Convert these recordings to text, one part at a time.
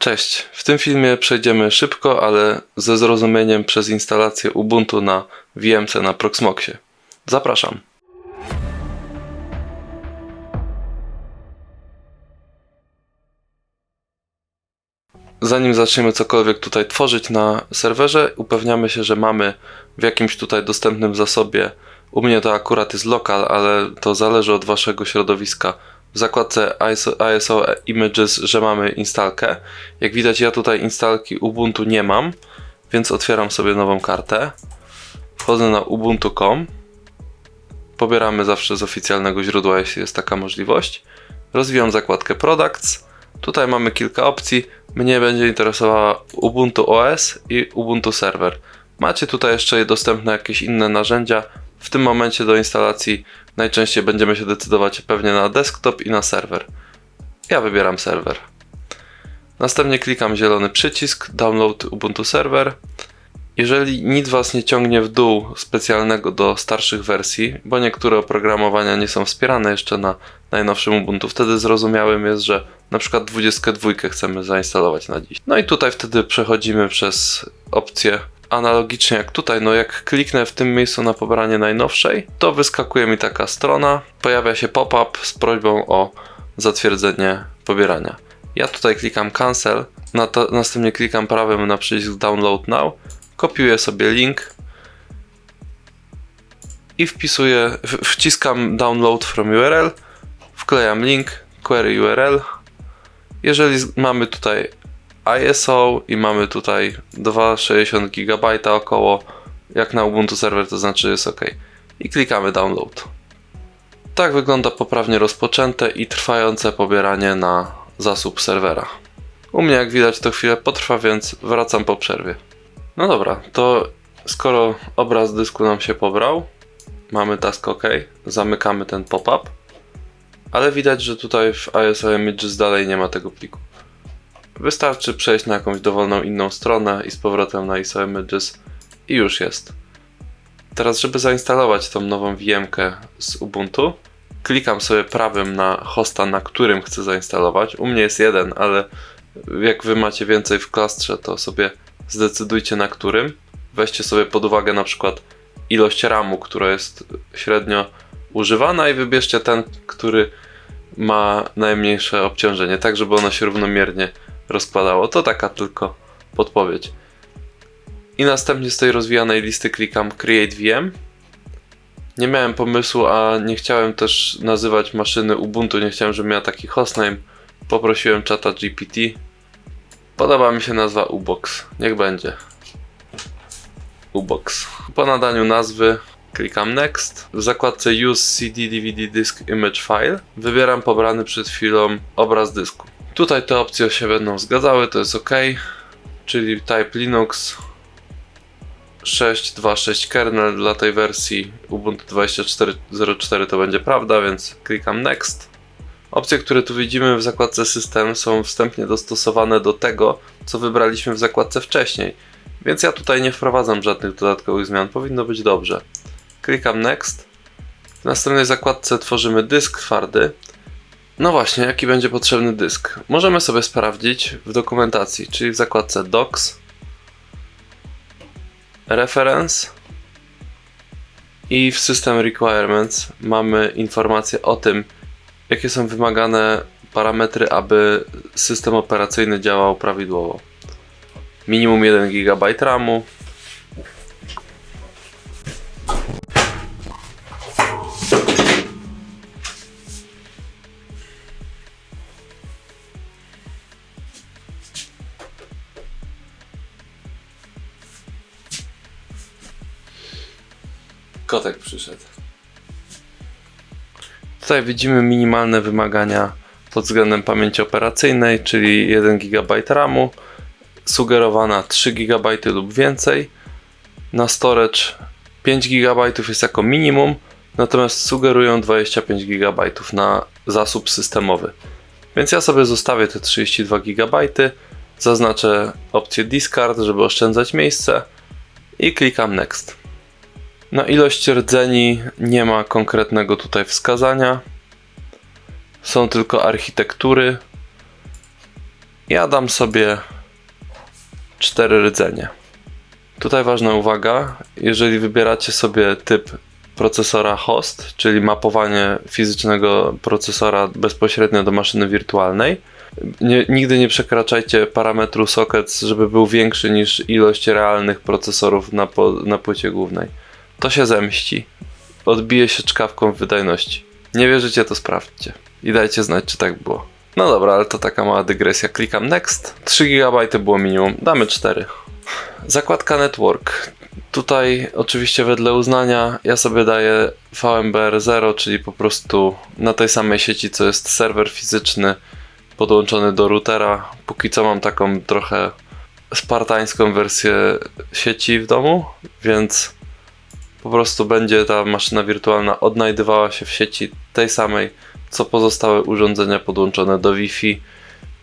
Cześć. W tym filmie przejdziemy szybko, ale ze zrozumieniem przez instalację Ubuntu na VMC na Proxmoxie. Zapraszam. Zanim zaczniemy cokolwiek tutaj tworzyć na serwerze, upewniamy się, że mamy w jakimś tutaj dostępnym zasobie. U mnie to akurat jest lokal, ale to zależy od waszego środowiska. W zakładce ISO, ISO Images, że mamy instalkę. Jak widać, ja tutaj instalki Ubuntu nie mam, więc otwieram sobie nową kartę. Wchodzę na ubuntu.com. Pobieramy zawsze z oficjalnego źródła, jeśli jest taka możliwość. Rozwijam zakładkę Products. Tutaj mamy kilka opcji. Mnie będzie interesowała Ubuntu OS i Ubuntu Server. Macie tutaj jeszcze dostępne jakieś inne narzędzia. W tym momencie do instalacji najczęściej będziemy się decydować pewnie na desktop i na serwer. Ja wybieram serwer. Następnie klikam zielony przycisk Download Ubuntu Server. Jeżeli nic Was nie ciągnie w dół specjalnego do starszych wersji, bo niektóre oprogramowania nie są wspierane jeszcze na najnowszym Ubuntu, wtedy zrozumiałym jest, że na przykład 22 chcemy zainstalować na dziś. No i tutaj wtedy przechodzimy przez opcję analogicznie jak tutaj, no jak kliknę w tym miejscu na pobranie najnowszej, to wyskakuje mi taka strona, pojawia się pop-up z prośbą o zatwierdzenie pobierania. Ja tutaj klikam cancel, następnie klikam prawym na przycisk download now, kopiuję sobie link i wpisuję, wciskam download from URL, wklejam link, query URL. Jeżeli mamy tutaj ISO i mamy tutaj 2,60 GB około, jak na Ubuntu serwer, to znaczy jest ok. I klikamy download. Tak wygląda poprawnie rozpoczęte i trwające pobieranie na zasób serwera. U mnie, jak widać, to chwilę potrwa, więc wracam po przerwie. No dobra, to skoro obraz dysku nam się pobrał, mamy task OK, zamykamy ten pop-up, ale widać, że tutaj w ISO Images dalej nie ma tego pliku. Wystarczy przejść na jakąś dowolną inną stronę i z powrotem na ISO Images i już jest. Teraz, żeby zainstalować tą nową VM-kę z Ubuntu, klikam sobie prawym na hosta, na którym chcę zainstalować. U mnie jest jeden, ale jak wy macie więcej w klastrze, to sobie zdecydujcie na którym. Weźcie sobie pod uwagę na przykład ilość RAMu, która jest średnio używana i wybierzcie ten, który ma najmniejsze obciążenie, tak żeby ono się równomiernie rozkładało. To taka tylko podpowiedź. I następnie z tej rozwijanej listy klikam Create VM. Nie miałem pomysłu, a nie chciałem też nazywać maszyny Ubuntu, nie chciałem, żeby miała taki hostname. Poprosiłem czata GPT. Podoba mi się nazwa Ubox. Niech będzie. Ubox. Po nadaniu nazwy klikam Next. W zakładce Use CD DVD Disk Image File wybieram pobrany przed chwilą obraz dysku. Tutaj te opcje się będą zgadzały, to jest ok. Czyli Type Linux 6.2.6 kernel dla tej wersji Ubuntu 24.04 to będzie prawda, więc klikam Next. Opcje, które tu widzimy w zakładce System są wstępnie dostosowane do tego, co wybraliśmy w zakładce wcześniej. Więc ja tutaj nie wprowadzam żadnych dodatkowych zmian, powinno być dobrze. Klikam Next. W następnej zakładce tworzymy dysk twardy. No właśnie, jaki będzie potrzebny dysk? Możemy sobie sprawdzić w dokumentacji, czyli w zakładce Docs, Reference i w System Requirements mamy informacje o tym, jakie są wymagane parametry, aby system operacyjny działał prawidłowo. Minimum 1 GB RAMu. Kotek przyszedł. Tutaj widzimy minimalne wymagania pod względem pamięci operacyjnej, czyli 1 GB RAMu, sugerowana 3 GB lub więcej. Na storage 5 GB jest jako minimum, natomiast sugerują 25 GB na zasób systemowy. Więc ja sobie zostawię te 32 GB, zaznaczę opcję discard, żeby oszczędzać miejsce i klikam next. Na ilość rdzeni nie ma konkretnego tutaj wskazania. Są tylko architektury. Ja dam sobie cztery rdzenie. Tutaj ważna uwaga, jeżeli wybieracie sobie typ procesora host, czyli mapowanie fizycznego procesora bezpośrednio do maszyny wirtualnej, nie, nigdy nie przekraczajcie parametru sockets, żeby był większy niż ilość realnych procesorów na, po, na płycie głównej. To się zemści. Odbije się czkawką w wydajności. Nie wierzycie, to sprawdźcie. I dajcie znać, czy tak było. No dobra, ale to taka mała dygresja. Klikam next. 3 GB było minimum. Damy 4. Zakładka network. Tutaj oczywiście wedle uznania ja sobie daję VMBR 0, czyli po prostu na tej samej sieci co jest serwer fizyczny podłączony do routera. Póki co mam taką trochę spartańską wersję sieci w domu, więc po prostu będzie ta maszyna wirtualna odnajdywała się w sieci tej samej co pozostałe urządzenia podłączone do Wi-Fi.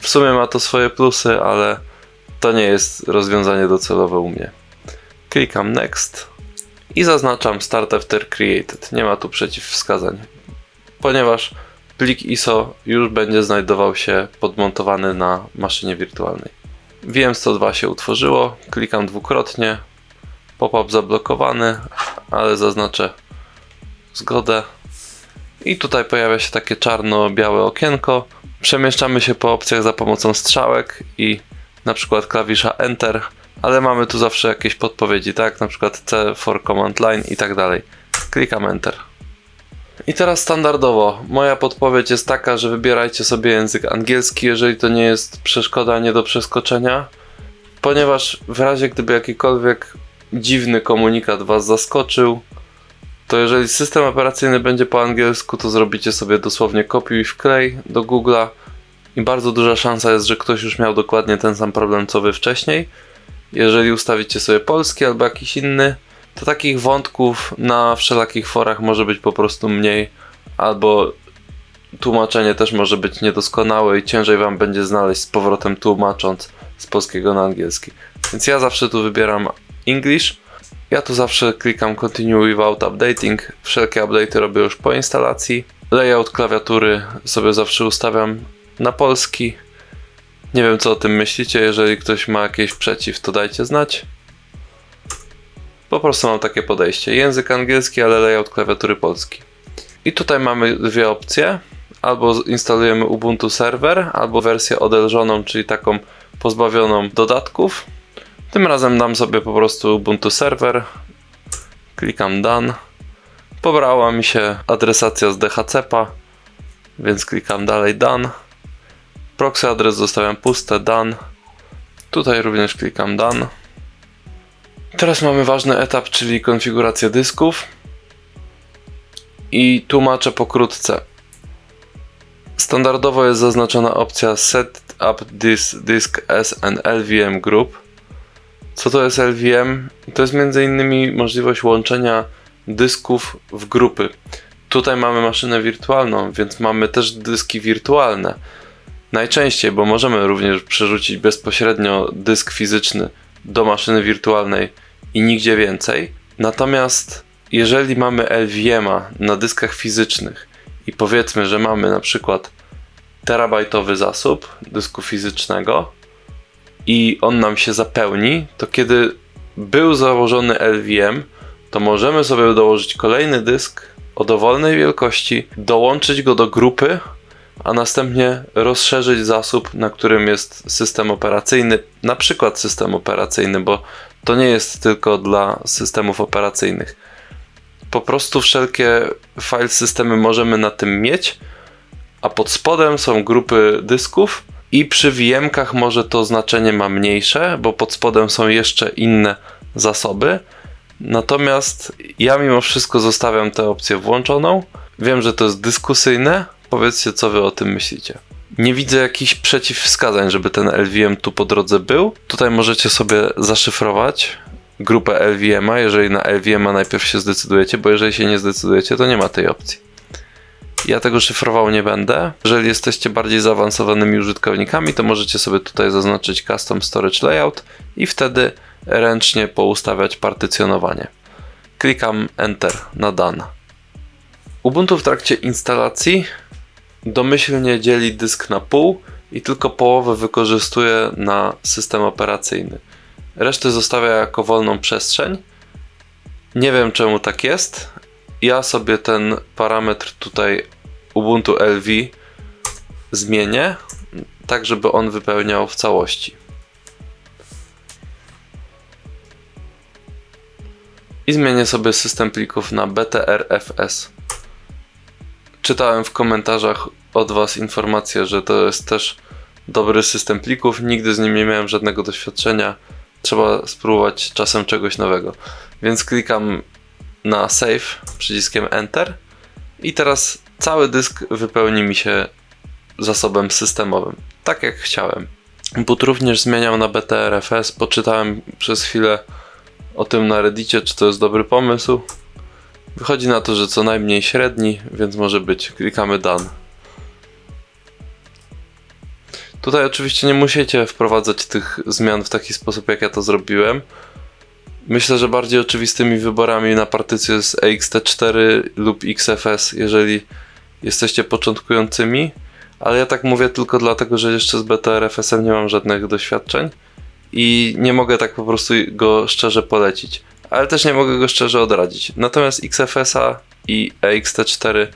W sumie ma to swoje plusy, ale to nie jest rozwiązanie docelowe u mnie. Klikam Next i zaznaczam Start After Created. Nie ma tu przeciwwskazań, ponieważ plik ISO już będzie znajdował się podmontowany na maszynie wirtualnej. VM102 się utworzyło, klikam dwukrotnie, pop-up zablokowany, ale zaznaczę zgodę. I tutaj pojawia się takie czarno-białe okienko. Przemieszczamy się po opcjach za pomocą strzałek i na przykład klawisza Enter, ale mamy tu zawsze jakieś podpowiedzi, tak? Na przykład C for command line i tak dalej. Klikam Enter. I teraz standardowo, moja podpowiedź jest taka, że wybierajcie sobie język angielski, jeżeli to nie jest przeszkoda nie do przeskoczenia, ponieważ w razie gdyby jakikolwiek dziwny komunikat Was zaskoczył, to jeżeli system operacyjny będzie po angielsku, to zrobicie sobie dosłownie kopiuj i wklej do Google'a i bardzo duża szansa jest, że ktoś już miał dokładnie ten sam problem co Wy wcześniej. Jeżeli ustawicie sobie polski albo jakiś inny, to takich wątków na wszelakich forach może być po prostu mniej, albo tłumaczenie też może być niedoskonałe i ciężej Wam będzie znaleźć z powrotem tłumacząc z polskiego na angielski. Więc ja zawsze tu wybieram English. Ja tu zawsze klikam Continue without updating. Wszelkie update'y robię już po instalacji. Layout klawiatury sobie zawsze ustawiam na polski. Nie wiem co o tym myślicie. Jeżeli ktoś ma jakieś przeciw, to dajcie znać. Po prostu mam takie podejście. Język angielski, ale layout klawiatury polski. I tutaj mamy dwie opcje. Albo instalujemy Ubuntu Server, albo wersję odelżoną, czyli taką pozbawioną dodatków. Tym razem dam sobie po prostu Ubuntu Server. Klikam Done. Pobrała mi się adresacja z DHCP-a, więc klikam dalej Done. Proxy adres zostawiam puste, Done. Tutaj również klikam Done. Teraz mamy ważny etap, czyli konfiguracja dysków. I tłumaczę pokrótce. Standardowo jest zaznaczona opcja Set up this disk as an LVM group. Co to jest LVM? To jest m.in. możliwość łączenia dysków w grupy. Tutaj mamy maszynę wirtualną, więc mamy też dyski wirtualne. Najczęściej, bo możemy również przerzucić bezpośrednio dysk fizyczny do maszyny wirtualnej i nigdzie więcej. Natomiast jeżeli mamy LVM-a na dyskach fizycznych i powiedzmy, że mamy na przykład terabajtowy zasób dysku fizycznego i on nam się zapełni, to kiedy był założony LVM, to możemy sobie dołożyć kolejny dysk o dowolnej wielkości, dołączyć go do grupy, a następnie rozszerzyć zasób, na którym jest system operacyjny, na przykład system operacyjny, bo to nie jest tylko dla systemów operacyjnych. Po prostu wszelkie file systemy możemy na tym mieć, a pod spodem są grupy dysków i przy VM-kach może to znaczenie ma mniejsze, bo pod spodem są jeszcze inne zasoby. Natomiast ja mimo wszystko zostawiam tę opcję włączoną. Wiem, że to jest dyskusyjne. Powiedzcie, co wy o tym myślicie. Nie widzę jakichś przeciwwskazań, żeby ten LVM tu po drodze był. Tutaj możecie sobie zaszyfrować grupę LVM-a, jeżeli na LVM-a najpierw się zdecydujecie, bo jeżeli się nie zdecydujecie, to nie ma tej opcji. Ja tego szyfrował nie będę. Jeżeli jesteście bardziej zaawansowanymi użytkownikami, to możecie sobie tutaj zaznaczyć Custom Storage Layout i wtedy ręcznie poustawiać partycjonowanie. Klikam Enter na Done. Ubuntu w trakcie instalacji domyślnie dzieli dysk na pół i tylko połowę wykorzystuję na system operacyjny. Resztę zostawia jako wolną przestrzeń. Nie wiem czemu tak jest. Ja sobie ten parametr tutaj Ubuntu LV zmienię, tak żeby on wypełniał w całości. I zmienię sobie system plików na BTRFS. Czytałem w komentarzach od Was informację, że to jest też dobry system plików. Nigdy z nim nie miałem żadnego doświadczenia. Trzeba spróbować czasem czegoś nowego. Więc klikam na save przyciskiem Enter i teraz cały dysk wypełni mi się zasobem systemowym, tak jak chciałem. Boot również zmieniał na BTRFS. Poczytałem przez chwilę o tym na Reddicie, czy to jest dobry pomysł. Wychodzi na to, że co najmniej średni, więc może być. Klikamy Done. Tutaj oczywiście nie musicie wprowadzać tych zmian w taki sposób, jak ja to zrobiłem. Myślę, że bardziej oczywistymi wyborami na partycję jest EXT4 lub XFS, jeżeli jesteście początkującymi, ale ja tak mówię tylko dlatego, że jeszcze z BTRFS-em nie mam żadnych doświadczeń i nie mogę tak po prostu go szczerze polecić, ale też nie mogę go szczerze odradzić. Natomiast XFS-a i EXT4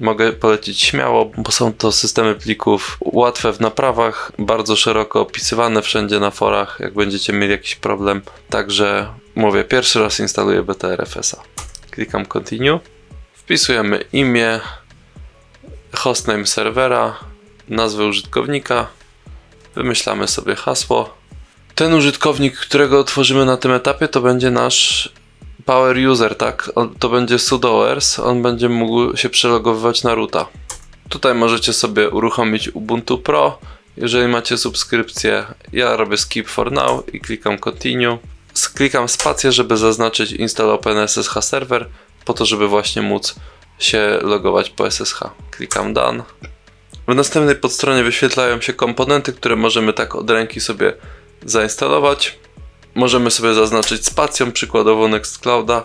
mogę polecić śmiało, bo są to systemy plików łatwe w naprawach, bardzo szeroko opisywane wszędzie na forach, jak będziecie mieli jakiś problem. Także mówię, pierwszy raz instaluję BTRFS-a. Klikam Continue. Wpisujemy imię, hostname serwera, nazwę użytkownika, wymyślamy sobie hasło. Ten użytkownik, którego otworzymy na tym etapie, to będzie nasz power user, tak? On, to będzie sudoers, on będzie mógł się przelogowywać na roota. Tutaj możecie sobie uruchomić Ubuntu Pro. Jeżeli macie subskrypcję, ja robię skip for now i klikam continue. Klikam spację, żeby zaznaczyć install OpenSSH server, po to, żeby właśnie móc się logować po SSH. Klikam done. W następnej podstronie wyświetlają się komponenty, które możemy tak od ręki sobie zainstalować. Możemy sobie zaznaczyć spacją, przykładowo Nextclouda,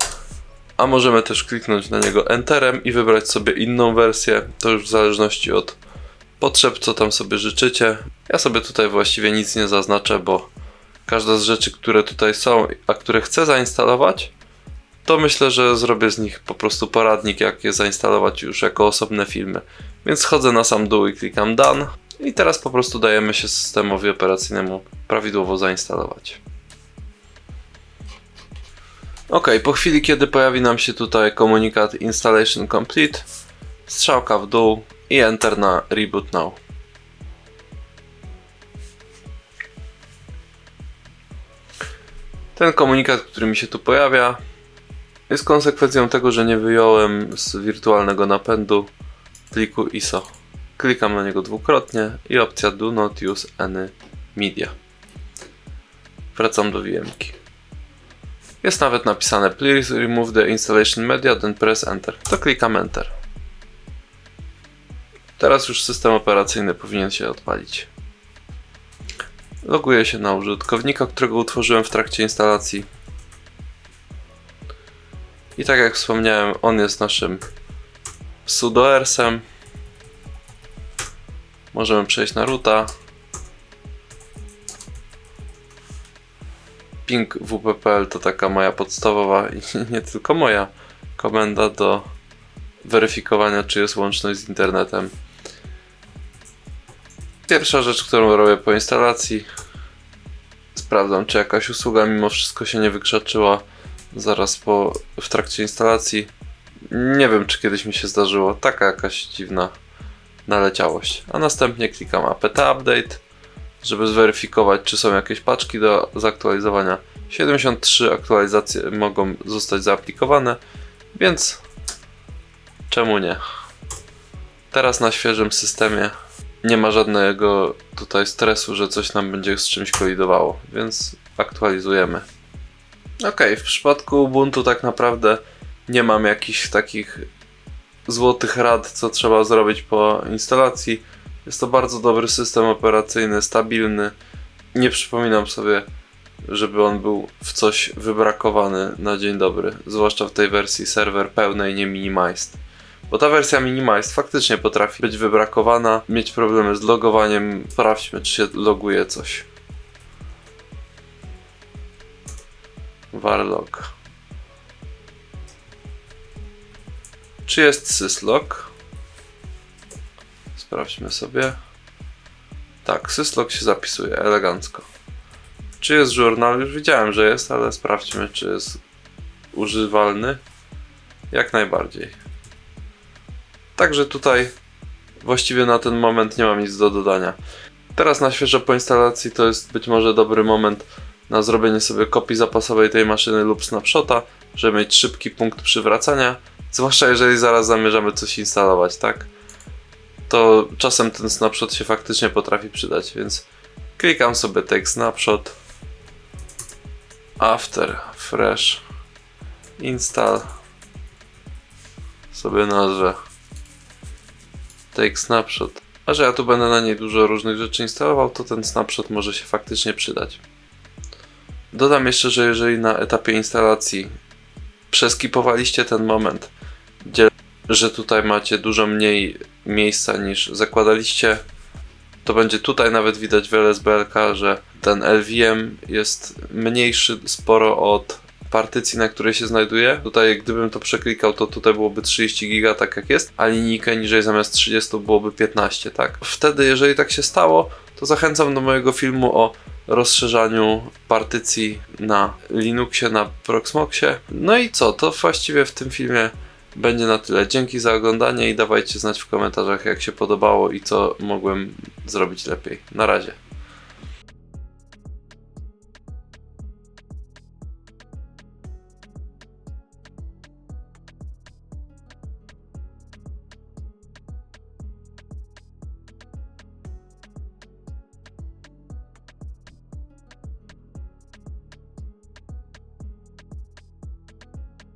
a możemy też kliknąć na niego Enterem i wybrać sobie inną wersję. To już w zależności od potrzeb, co tam sobie życzycie. Ja sobie tutaj właściwie nic nie zaznaczę, bo każda z rzeczy, które tutaj są, a które chcę zainstalować, to myślę, że zrobię z nich po prostu poradnik, jak je zainstalować już jako osobne filmy. Więc schodzę na sam dół i klikam Done. I teraz po prostu dajemy się systemowi operacyjnemu prawidłowo zainstalować. Ok, po chwili, kiedy pojawi nam się tutaj komunikat Installation Complete, strzałka w dół i Enter na Reboot Now. Ten komunikat, który mi się tu pojawia, jest konsekwencją tego, że nie wyjąłem z wirtualnego napędu pliku ISO. Klikam na niego dwukrotnie i opcja Do not use any media. Wracam do VM-ki. Jest nawet napisane Please remove the installation media, then press Enter. To klikam Enter. Teraz już system operacyjny powinien się odpalić. Loguję się na użytkownika, którego utworzyłem w trakcie instalacji. I tak jak wspomniałem, on jest naszym sudoersem. Możemy przejść na roota. ping wppl to taka moja podstawowa i nie tylko moja komenda do weryfikowania, czy jest łączność z internetem. Pierwsza rzecz, którą robię po instalacji, sprawdzam, czy jakaś usługa mimo wszystko się nie wykrzaczyła zaraz po, w trakcie instalacji. Nie wiem, czy kiedyś mi się zdarzyło. Taka jakaś dziwna naleciałość. A następnie klikam apt update żeby zweryfikować, czy są jakieś paczki do zaktualizowania. 73 aktualizacje mogą zostać zaaplikowane, więc czemu nie? Teraz na świeżym systemie nie ma żadnego tutaj stresu, że coś nam będzie z czymś kolidowało, więc aktualizujemy. Ok, w przypadku Ubuntu tak naprawdę nie mam jakichś takich złotych rad, co trzeba zrobić po instalacji jest to bardzo dobry system operacyjny, stabilny. Nie przypominam sobie, żeby on był w coś wybrakowany na dzień dobry, zwłaszcza w tej wersji serwer pełnej, nie minimized. Bo ta wersja Minimize faktycznie potrafi być wybrakowana, mieć problemy z logowaniem. Sprawdźmy, czy się loguje coś. Warlog. Czy jest syslog? Sprawdźmy sobie. Tak, syslog się zapisuje elegancko. Czy jest journal? Już widziałem, że jest, ale sprawdźmy, czy jest używalny. Jak najbardziej. Także tutaj właściwie na ten moment nie mam nic do dodania. Teraz na świeżo po instalacji to jest być może dobry moment na zrobienie sobie kopii zapasowej tej maszyny lub snapshota, żeby mieć szybki punkt przywracania. Zwłaszcza jeżeli zaraz zamierzamy coś instalować, tak? To czasem ten snapshot się faktycznie potrafi przydać, więc klikam sobie take snapshot after fresh install sobie nazwę take snapshot. A że ja tu będę na niej dużo różnych rzeczy instalował, to ten snapshot może się faktycznie przydać. Dodam jeszcze, że jeżeli na etapie instalacji przeskipowaliście ten moment, gdzie, że tutaj macie dużo mniej miejsca niż zakładaliście, to będzie tutaj nawet widać w LSBLK, że ten LVM jest mniejszy sporo od partycji, na której się znajduje. Tutaj gdybym to przeklikał, to tutaj byłoby 30 giga, tak jak jest, a linijkę niżej zamiast 30 byłoby 15, tak? Wtedy, jeżeli tak się stało, to zachęcam do mojego filmu o rozszerzaniu partycji na Linuxie, na Proxmoxie. No i co? To właściwie w tym filmie będzie na tyle. Dzięki za oglądanie i dawajcie znać w komentarzach, jak się podobało i co mogłem zrobić lepiej. Na razie.